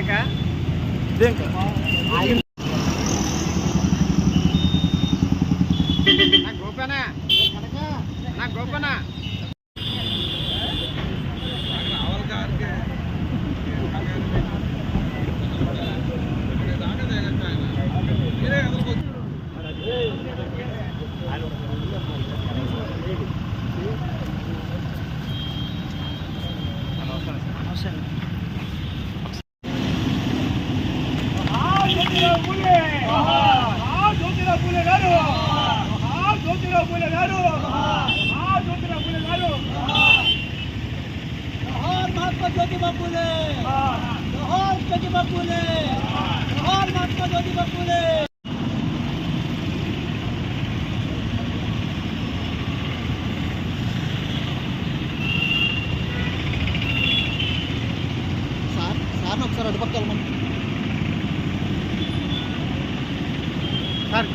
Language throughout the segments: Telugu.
లేక నా గోపనా? నా గోపనా? జ్యోతిరావు పూలే గారు జ్యోతిరావు పూలే గారు మహాత్మా జ్యోతిబా పూలే జోహార్ జ్యోతిబా పూలే జోహార్ మహాత్మా జ్యోతిబా పూలే సార్ ఒకసారి అటుపక్క వెళ్ళమండి సార్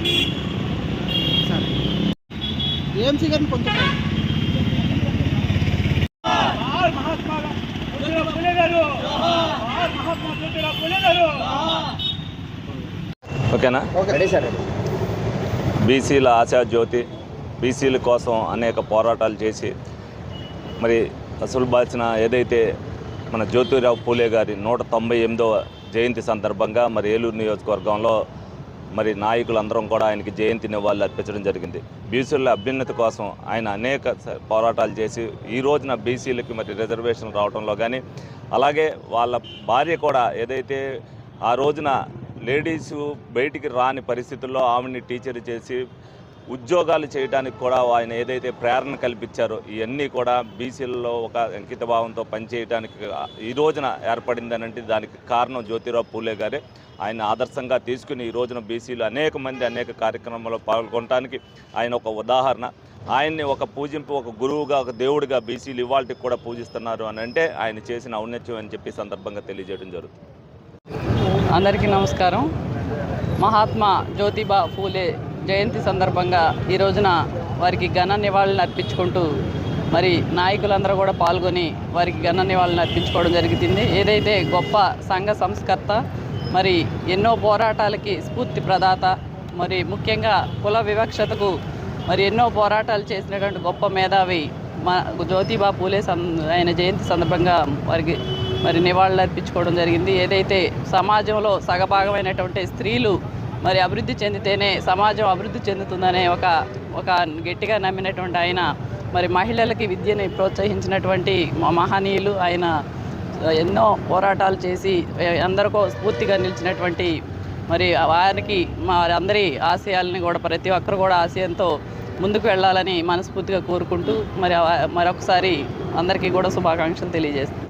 ఏఎంసీ గారిని కొంచెం ఓకేనా? రెడీ సార్ బీసీల ఆశా జ్యోతి బీసీల కోసం అనేక పోరాటాలు చేసి మరి అసలు బాల్చిన ఏదైతే మన జ్యోతిరావు పూలే గారి నూట తొంభై ఎనిమిదవ జయంతి సందర్భంగా మరి ఏలూరు నియోజకవర్గంలో మరి నాయకులందరం కూడా ఆయనకి జయంతి నివాళులు అర్పించడం జరిగింది. బీసీల అభ్యున్నతి కోసం ఆయన అనేక పోరాటాలు చేసి ఈ రోజున బీసీలకి మరి రిజర్వేషన్ రావడంలో కానీ అలాగే వాళ్ళ భార్య కూడా ఏదైతే ఆ రోజున లేడీస్ బయటికి రాని పరిస్థితుల్లో ఆమెని టీచర్ చేసి ఉద్యోగాలు చేయడానికి కూడా ఆయన ఏదైతే ప్రేరణ కల్పించారో ఇవన్నీ కూడా బీసీలలో ఒక అంకిత భావంతో పనిచేయడానికి ఈ రోజున ఏర్పడిందనంటే దానికి కారణం జ్యోతిరావు పూలే గారే. ఆయన ఆదర్శంగా తీసుకుని ఈ రోజున బీసీలు అనేక మంది అనేక కార్యక్రమాల్లో పాల్గొనడానికి ఆయన ఒక ఉదాహరణ. ఆయన్ని ఒక పూజింపు ఒక గురువుగా ఒక దేవుడిగా బీసీలు ఇవాళకి కూడా పూజిస్తున్నారు అని అంటే ఆయన చేసిన ఔన్నత్యం అని చెప్పి సందర్భంగా తెలియజేయడం జరుగుతుంది. అందరికీ నమస్కారం. మహాత్మా జ్యోతిబా ఫూలే జయంతి సందర్భంగా ఈ రోజున వారికి ఘన నివాళులను అర్పించుకుంటూ మరి నాయకులందరూ కూడా పాల్గొని వారికి ఘన నివాళులను అర్పించుకోవడం జరుగుతుంది. ఏదైతే గొప్ప సంఘ సంస్కర్త మరి ఎన్నో పోరాటాలకి స్ఫూర్తి ప్రదాత మరి ముఖ్యంగా కుల వివక్షతకు మరి ఎన్నో పోరాటాలు చేసినటువంటి గొప్ప మేధావి మా జ్యోతిబా పూలే ఆయన జయంతి సందర్భంగా వారికి మరి నివాళులు అర్పించుకోవడం జరిగింది. ఏదైతే సమాజంలో సగభాగమైనటువంటి స్త్రీలు మరి అభివృద్ధి చెందితేనే సమాజం అభివృద్ధి చెందుతుందనే ఒక ఒక గట్టిగా నమ్మినటువంటి ఆయన మరి మహిళలకి విద్యని ప్రోత్సహించినటువంటి మహనీయులు ఆయన ఎన్నో పోరాటాలు చేసి అందరికో స్ఫూర్తిగా నిలిచినటువంటి మరి వారికి మా అందరి ఆశయాలని కూడా ప్రతి ఒక్కరు కూడా ఆశయంతో ముందుకు వెళ్ళాలని మనస్ఫూర్తిగా కోరుకుంటూ మరి మరొకసారి అందరికీ కూడా శుభాకాంక్షలు తెలియజేస్తాను